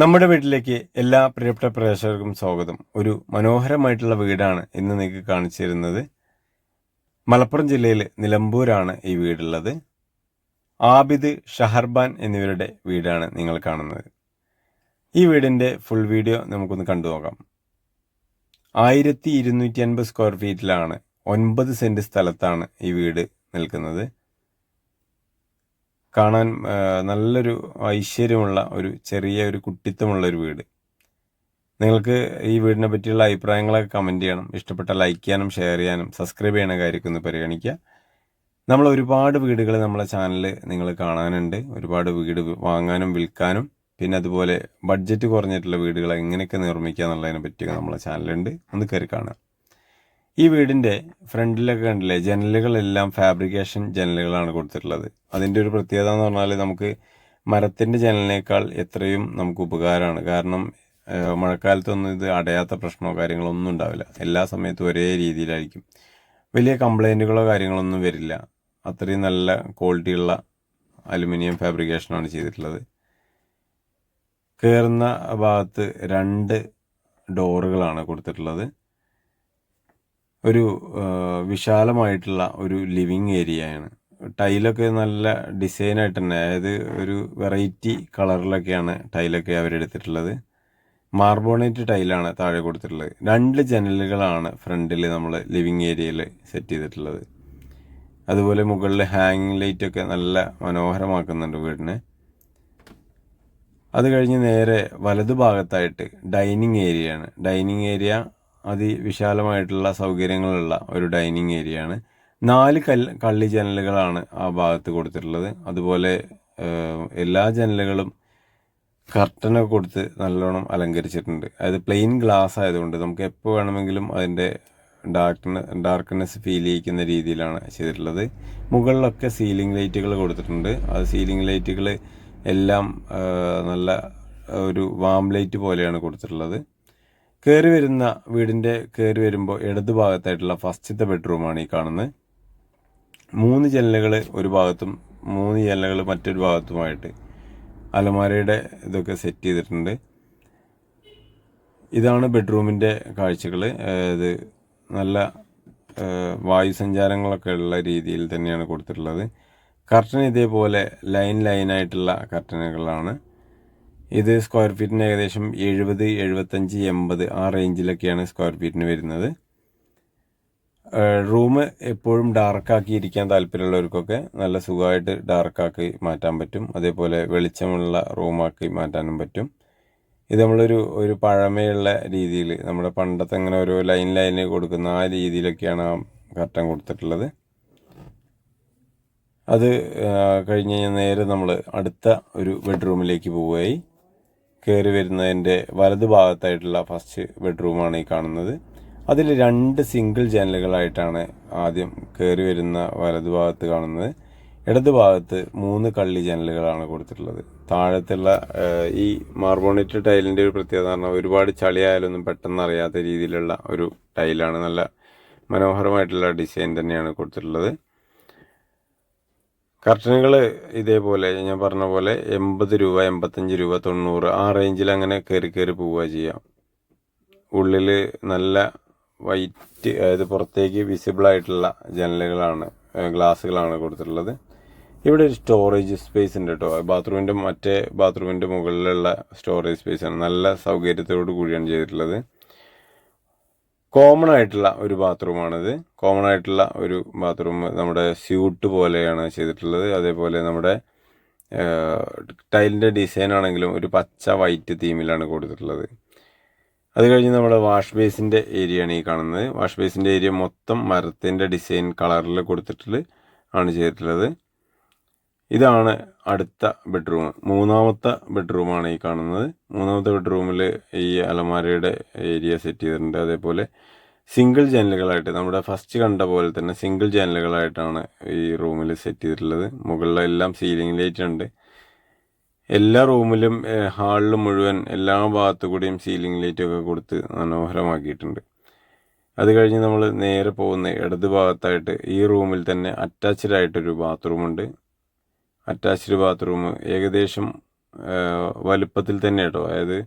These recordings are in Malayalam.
നമ്മുടെ വീട്ടിലേക്ക് എല്ലാ പ്രിയപ്പെട്ട പ്രേക്ഷകർക്കും സ്വാഗതം. ഒരു മനോഹരമായിട്ടുള്ള വീടാണ് ഇന്ന് നിങ്ങൾക്ക് കാണിച്ചു തരുന്നത്. മലപ്പുറം ജില്ലയിൽ നിലമ്പൂരാണ് ഈ വീടുള്ളത്. ആബിദ് ഷഹർബാൻ എന്നിവരുടെ വീടാണ് നിങ്ങൾ കാണുന്നത്. ഈ വീടിന്റെ ഫുൾ വീഡിയോ നമുക്കൊന്ന് കണ്ടു നോക്കാം. ആയിരത്തി ഇരുന്നൂറ്റി അൻപത് സ്ക്വയർ ഫീറ്റിലാണ് ഒൻപത് സെന്റ് സ്ഥലത്താണ് ഈ വീട് നിൽക്കുന്നത്. കാണാൻ നല്ലൊരു ഐശ്വര്യമുള്ള ഒരു ചെറിയ ഒരു കുട്ടിത്തമുള്ള ഒരു വീട്. നിങ്ങൾക്ക് ഈ വീടിനെ പറ്റിയുള്ള അഭിപ്രായങ്ങളൊക്കെ കമന്റ് ചെയ്യണം. ഇഷ്ടപ്പെട്ട ലൈക്ക് ചെയ്യാനും ഷെയർ ചെയ്യാനും സബ്സ്ക്രൈബ് ചെയ്യണ കാര്യമൊക്കെ ഒന്ന് പരിഗണിക്കുക. നമ്മൾ ഒരുപാട് വീടുകൾ നമ്മളെ ചാനൽ നിങ്ങൾ കാണാനുണ്ട്. ഒരുപാട് വീട് വാങ്ങാനും വിൽക്കാനും പിന്നെ അതുപോലെ ബഡ്ജറ്റ് കുറഞ്ഞിട്ടുള്ള വീടുകൾ എങ്ങനെയൊക്കെ നിർമ്മിക്കുക എന്നുള്ളതിനെ പറ്റിയൊക്കെ നമ്മളെ ചാനലുണ്ട് ഒന്ന് കയറി കാണുക. ഈ വീടിന്റെ ഫ്രണ്ടിലൊക്കെ കണ്ടില്ലേ? ജനലുകളെല്ലാം ഫാബ്രിക്കേഷൻ ജനലുകളാണ് കൊടുത്തിട്ടുള്ളത്. അതിന്റെ ഒരു പ്രത്യേകത എന്ന് പറഞ്ഞാൽ നമുക്ക് മരത്തിന്റെ ജനലിനേക്കാൾ എത്രയും നമുക്ക് ഉപകാരമാണ്. കാരണം മഴക്കാലത്തൊന്നും ഇത് അടയാത്ത പ്രശ്നമോ കാര്യങ്ങളോ ഒന്നും ഉണ്ടാവില്ല. എല്ലാ സമയത്തും ഒരേ രീതിയിലായിരിക്കും. വലിയ കംപ്ലൈന്റുകളോ കാര്യങ്ങളൊന്നും വരില്ല. അത്രയും നല്ല ക്വാളിറ്റിയുള്ള അലുമിനിയം ഫാബ്രിക്കേഷനാണ് ചെയ്തിട്ടുള്ളത്. കയറുന്ന ഭാഗത്ത് രണ്ട് ഡോറുകളാണ് കൊടുത്തിട്ടുള്ളത്. ഒരു വിശാലമായിട്ടുള്ള ഒരു ലിവിങ് ഏരിയയാണ്. ടൈലൊക്കെ നല്ല ഡിസൈനായിട്ട് തന്നെ അതായത് ഒരു വെറൈറ്റി കളറിലൊക്കെയാണ് ടൈലൊക്കെ അവരെടുത്തിട്ടുള്ളത്. മാർബോണേറ്റ് ടൈലാണ് താഴെ കൊടുത്തിട്ടുള്ളത്. രണ്ട് ജനലുകളാണ് ഫ്രണ്ടിൽ നമ്മൾ ലിവിങ് ഏരിയയിൽ സെറ്റ് ചെയ്തിട്ടുള്ളത്. അതുപോലെ മുകളിൽ ഹാങ്ങിങ് ലൈറ്റ് ഒക്കെ നല്ല മനോഹരമാക്കുന്നുണ്ട് വീടിനെ. അത് കഴിഞ്ഞ് നേരെ വലതുഭാഗത്തായിട്ട് ഡൈനിങ് ഏരിയയാണ്. ഡൈനിങ് ഏരിയ അതിവിശാലമായിട്ടുള്ള സൗകര്യങ്ങളുള്ള ഒരു ഡൈനിങ് ഏരിയയാണ്. നാല് കല്ല് കള്ളി ജനലുകളാണ് ആ ഭാഗത്ത് കൊടുത്തിട്ടുള്ളത്. അതുപോലെ എല്ലാ ജനലുകളും കർട്ടനൊക്കെ കൊടുത്ത് നല്ലോണം അലങ്കരിച്ചിട്ടുണ്ട്. അതായത് പ്ലെയിൻ ഗ്ലാസ് ആയതുകൊണ്ട് നമുക്ക് എപ്പോൾ വേണമെങ്കിലും അതിന്റെ ഡാർക്ക്നെ ഡാർക്ക്നെസ് ഫീൽ ചെയ്യിക്കുന്ന രീതിയിലാണ് ചെയ്തിട്ടുള്ളത്. മുകളിലൊക്കെ സീലിംഗ് ലൈറ്റുകൾ കൊടുത്തിട്ടുണ്ട്. അത് സീലിംഗ് ലൈറ്റുകൾ എല്ലാം നല്ല ഒരു വാം ലൈറ്റ് പോലെയാണ് കൊടുത്തിട്ടുള്ളത്. കയറി വരുന്ന വീടിന്റെ കയറി വരുമ്പോൾ ഇടത് ഭാഗത്തായിട്ടുള്ള ഫസ്റ്റത്തെ ബെഡ്റൂമാണ് ഈ കാണുന്നത്. മൂന്ന് ജനലുകൾ ഒരു ഭാഗത്തും മൂന്ന് ജനലുകൾ മറ്റൊരു ഭാഗത്തുമായിട്ട് അലമാരയുടെ ഇതൊക്കെ സെറ്റ് ചെയ്തിട്ടുണ്ട്. ഇതാണ് ബെഡ്റൂമിന്റെ കാഴ്ചകൾ ഇത് നല്ല വായു സഞ്ചാരങ്ങളൊക്കെ ഉള്ള രീതിയിൽ തന്നെയാണ് കൊടുത്തിട്ടുള്ളത്. കർട്ടൻ ഇതേപോലെ ലൈൻ ലൈനായിട്ടുള്ള കർട്ടനുകളാണ്. ഇത് സ്ക്വയർ ഫീറ്റിന് ഏകദേശം എഴുപത് എഴുപത്തഞ്ച് എൺപത് ആ റേഞ്ചിലൊക്കെയാണ് സ്ക്വയർ ഫീറ്റിന് വരുന്നത്. റൂം എപ്പോഴും ഡാർക്കാക്കി ഇരിക്കാൻ താല്പര്യമുള്ളവർക്കൊക്കെ നല്ല സുഖമായിട്ട് ഡാർക്കാക്കി മാറ്റാൻ പറ്റും. അതേപോലെ വെളിച്ചമുള്ള റൂമാക്കി മാറ്റാനും പറ്റും. ഇത് നമ്മളൊരു ഒരു പഴമയുള്ള രീതിയിൽ നമ്മുടെ പണ്ടത്തെ അങ്ങനെ ഓരോ ലൈൻ ലൈന് കൊടുക്കുന്ന ആ രീതിയിലൊക്കെയാണ് ആ കർട്ടൻ കൊടുത്തിട്ടുള്ളത്. അത് കഴിഞ്ഞ് നേരെ നമ്മൾ അടുത്ത ഒരു ബെഡ്റൂമിലേക്ക് പോവുകയായി. കയറി വരുന്നതിന്റെ വലതു ഭാഗത്തായിട്ടുള്ള ഫസ്റ്റ് ബെഡ്റൂമാണ് ഈ കാണുന്നത്. അതിൽ രണ്ട് സിംഗിൾ ജനലുകളായിട്ടാണ് ആദ്യം കയറി വരുന്ന വലതു ഭാഗത്ത് കാണുന്നത്. ഇടത് ഭാഗത്ത് മൂന്ന് കള്ളി ജനലുകളാണ് കൊടുത്തിട്ടുള്ളത്. താഴത്തുള്ള ഈ മാർബോണിറ്റ് ടൈലിന്റെ ഒരു പ്രത്യേകത പറഞ്ഞാൽ ഒരുപാട് ചളിയായാലൊന്നും പെട്ടെന്ന് അറിയാത്ത രീതിയിലുള്ള ഒരു ടൈലാണ് നല്ല മനോഹരമായിട്ടുള്ള ഡിസൈൻ തന്നെയാണ് കൊടുത്തിട്ടുള്ളത്. കർട്ടനുകൾ ഇതേപോലെ ഞാൻ പറഞ്ഞ പോലെ എൺപത് രൂപ എൺപത്തഞ്ച് രൂപ തൊണ്ണൂറ് ആ റേഞ്ചിൽ അങ്ങനെ കയറി കയറി പോവുക ചെയ്യാം. ഉള്ളിൽ നല്ല വൈറ്റ് അതായത് പുറത്തേക്ക് വിസിബിൾ ആയിട്ടുള്ള ജനലുകളാണ് ഗ്ലാസ്സുകളാണ് കൊടുത്തിട്ടുള്ളത്. ഇവിടെ ഒരു സ്റ്റോറേജ് സ്പേസ് ഉണ്ട് കേട്ടോ ബാത്റൂമിന്റെ മറ്റേ ബാത്റൂമിന്റെ മുകളിലുള്ള സ്റ്റോറേജ് ആണ്. നല്ല സൗകര്യത്തോടു കൂടിയാണ് ചെയ്തിട്ടുള്ളത്. കോമൺ ആയിട്ടുള്ള ഒരു ബാത്റൂമാണിത് കോമൺ ആയിട്ടുള്ള ഒരു ബാത്റൂം നമ്മുടെ സ്യൂട്ട് പോലെയാണ് ചെയ്തിട്ടുള്ളത്. അതേപോലെ നമ്മുടെ ടൈലിന്റെ ഡിസൈൻ ആണെങ്കിലും ഒരു പച്ച വൈറ്റ് തീമിലാണ് കൊടുത്തിട്ടുള്ളത്. അത് കഴിഞ്ഞ് നമ്മുടെ വാഷ് ബേസിന്റെ ഏരിയയാണ് ഈ കാണുന്നത്. വാഷ് ബേസിന്റെ ഏരിയ മൊത്തം മരത്തിന്റെ ഡിസൈൻ കളറിൽ കൊടുത്തിട്ട് ആണ് ചെയ്തിട്ടുള്ളത്. ഇതാണ് അടുത്ത ബെഡ്റൂം മൂന്നാമത്തെ ബെഡ്റൂമാണ് ഈ കാണുന്നത്. മൂന്നാമത്തെ ബെഡ്റൂമിൽ ഈ അലമാരയുടെ ഏരിയ സെറ്റ് ചെയ്തിട്ടുണ്ട്. അതേപോലെ സിംഗിൾ ജനലുകളായിട്ട് നമ്മുടെ ഫസ്റ്റ് കണ്ട പോലെ തന്നെ സിംഗിൾ ജനലുകളായിട്ടാണ് ഈ റൂമിൽ സെറ്റ് ചെയ്തിട്ടുള്ളത്. മുകളിലെല്ലാം സീലിംഗ് ലൈറ്റ് ഉണ്ട്. എല്ലാ റൂമിലും ഹാളിലും മുഴുവൻ എല്ലാ ഭാഗത്തു കൂടിയും സീലിംഗ് ലൈറ്റ് ഒക്കെ കൊടുത്ത് മനോഹരമാക്കിയിട്ടുണ്ട്. അത് കഴിഞ്ഞ് നമ്മൾ നേരെ പോകുന്ന ഇടത് ഭാഗത്തായിട്ട് ഈ റൂമിൽ തന്നെ അറ്റാച്ച്ഡ് ആയിട്ടൊരു ബാത്റൂം ഉണ്ട്. അറ്റാച്ച്ഡ് ബാത്റൂം ഏകദേശം വലുപ്പത്തിൽ തന്നെ കേട്ടോ അതായത്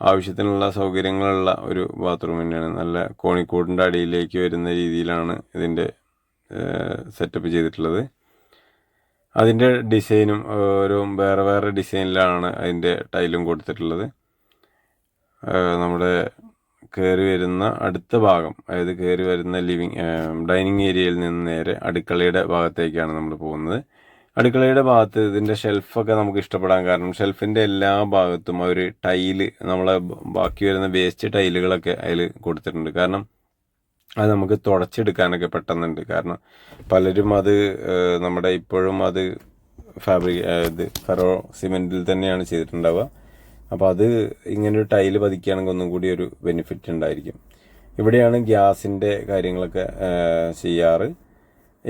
ആവശ്യത്തിനുള്ള സൗകര്യങ്ങളുള്ള ഒരു ബാത്റൂം തന്നെയാണ്. നല്ല കോണിക്കൂടിന്റെ അടിയിലേക്ക് വരുന്ന രീതിയിലാണ് ഇതിന്റെ സെറ്റപ്പ് ചെയ്തിട്ടുള്ളത്. അതിന്റെ ഡിസൈനും ഒരു വേറെ വേറെ ഡിസൈനിലാണ് അതിന്റെ ടൈലും കൊടുത്തിട്ടുള്ളത്. നമ്മുടെ കയറി വരുന്ന അടുത്ത ഭാഗം അതായത് കയറി വരുന്ന ലിവിങ് ഡൈനിങ് ഏരിയയിൽ നിന്ന് നേരെ അടുക്കളയുടെ ഭാഗത്തേക്കാണ് നമ്മൾ പോകുന്നത്. അടുക്കളയുടെ ഭാഗത്ത് ഇതിന്റെ ഷെൽഫൊക്കെ നമുക്ക് ഇഷ്ടപ്പെടാൻ കാരണം ഷെൽഫിന്റെ എല്ലാ ഭാഗത്തും ഒരു ടൈൽ നമ്മളെ ബാക്കി വരുന്ന വേസ്റ്റ് ടൈലുകളൊക്കെ അതിൽ കൊടുത്തിട്ടുണ്ട്. കാരണം അത് നമുക്ക് തുടച്ചെടുക്കാനൊക്കെ പെട്ടെന്നുണ്ട്. കാരണം പലരും അത് നമ്മുടെ ഇപ്പോഴും അത് ഫാബ്രിക് ഇത് ഫെറോ സിമെന്റിൽ തന്നെയാണ് ചെയ്തിട്ടുണ്ടാവുക. അപ്പോൾ അത് ഇങ്ങനൊരു ടൈൽ പതിക്കുകയാണെങ്കിൽ ഒന്നും കൂടി ഒരു ബെനിഫിറ്റ് ഉണ്ടായിരിക്കും. ഇവിടെയാണ് ഗ്യാസിന്റെ കാര്യങ്ങളൊക്കെ ചെയ്യാറ്.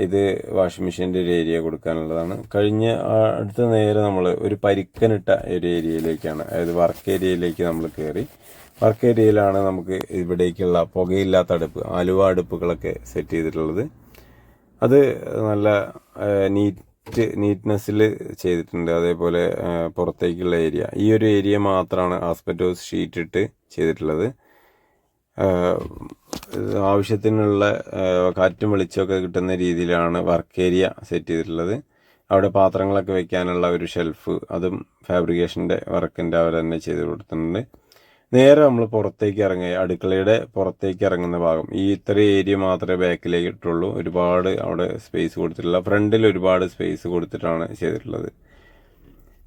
ഇത് വാഷിംഗ് മെഷീന്റെ ഒരു ഏരിയ കൊടുക്കാനുള്ളതാണ്. കഴിഞ്ഞ അടുത്ത നേരെ നമ്മൾ ഒരു പരിക്കനിട്ട ഒരു ഏരിയയിലേക്കാണ് അതായത് വർക്ക് ഏരിയയിലേക്ക് നമ്മൾ കയറി വർക്ക് ഏരിയയിലാണ് നമുക്ക് ഇവിടേക്കുള്ള പുകയില്ലാത്ത അടുപ്പ് ആലുവ അടുപ്പുകളൊക്കെ സെറ്റ് ചെയ്തിട്ടുള്ളത്. അത് നല്ല നീറ്റ് നീറ്റ്നെസ്സിൽ ചെയ്തിട്ടുണ്ട്. അതേപോലെ പുറത്തേക്കുള്ള ഏരിയ. ഈ ഒരു ഏരിയ മാത്രമാണ് ആസ്പെറ്റോസ് ഷീറ്റ് ഇട്ട് ചെയ്തിട്ടുള്ളത് ആവശ്യത്തിനുള്ള കാറ്റും വെളിച്ചമൊക്കെ കിട്ടുന്ന രീതിയിലാണ് വർക്ക് ഏരിയ സെറ്റ് ചെയ്തിട്ടുള്ളത്. അവിടെ പാത്രങ്ങളൊക്കെ വെക്കാനുള്ള ഒരു ഷെൽഫ് അതും ഫാബ്രിക്കേഷന്റെ വർക്കിന്റെ അവർ തന്നെ ചെയ്ത് കൊടുത്തിട്ടുണ്ട്. നേരെ നമ്മൾ പുറത്തേക്ക് ഇറങ്ങുക അടുക്കളയുടെ പുറത്തേക്ക് ഇറങ്ങുന്ന ഭാഗം. ഈ ഇത്ര ഏരിയ മാത്രമേ ബാക്കിലേക്ക് ഇട്ടുള്ളൂ. ഒരുപാട് അവിടെ സ്പേസ് കൊടുത്തിട്ടില്ല ഫ്രണ്ടിൽ ഒരുപാട് സ്പേസ് കൊടുത്തിട്ടാണ് ചെയ്തിട്ടുള്ളത്.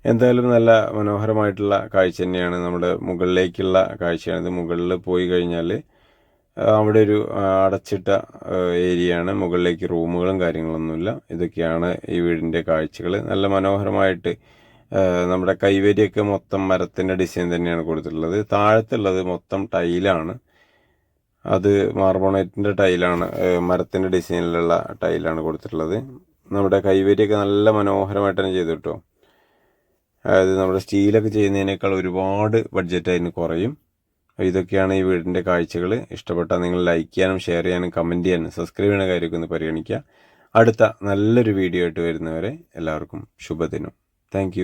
എന്തായാലും നല്ല മനോഹരമായിട്ടുള്ള കാഴ്ച തന്നെയാണ്. നമ്മുടെ മുകളിലേക്കുള്ള കാഴ്ചയാണിത് മുകളിൽ പോയി കഴിഞ്ഞാൽ അവിടെ ഒരു അടച്ചിട്ട ഏരിയയാണ്. മുകളിലേക്ക് റൂമുകളും കാര്യങ്ങളൊന്നുമില്ല. ഇതൊക്കെയാണ് ഈ വീടിന്റെ കാഴ്ചകൾ നല്ല മനോഹരമായിട്ട് നമ്മുടെ കൈവരിയൊക്കെ മൊത്തം മരത്തിന്റെ ഡിസൈൻ തന്നെയാണ് കൊടുത്തിട്ടുള്ളത്. താഴത്തുള്ളത് മൊത്തം ടൈലാണ്. അത് മാർബോണേറ്റിന്റെ ടൈലാണ് മരത്തിന്റെ ഡിസൈനിലുള്ള ടൈലാണ് കൊടുത്തിട്ടുള്ളത്. നമ്മുടെ കൈവരിയൊക്കെ നല്ല മനോഹരമായിട്ട് തന്നെ ചെയ്തു കേട്ടോ. അതായത് നമ്മുടെ സ്റ്റീലൊക്കെ ചെയ്യുന്നതിനേക്കാൾ ഒരുപാട് ബഡ്ജറ്റ് അതിന് കുറയും. ഇതൊക്കെയാണ് ഈ വീടിന്റെ കാഴ്ചകൾ ഇഷ്ടപ്പെട്ടാൽ നിങ്ങൾ ലൈക്ക് ചെയ്യാനും ഷെയർ ചെയ്യാനും കമന്റ് ചെയ്യാനും സബ്സ്ക്രൈബ് ചെയ്യുന്ന കാര്യമൊക്കെ ഒന്ന് പരിഗണിക്കുക. അടുത്ത നല്ലൊരു വീഡിയോ ആയിട്ട് വരുന്നവരെ എല്ലാവർക്കും ശുഭദിനം. താങ്ക്.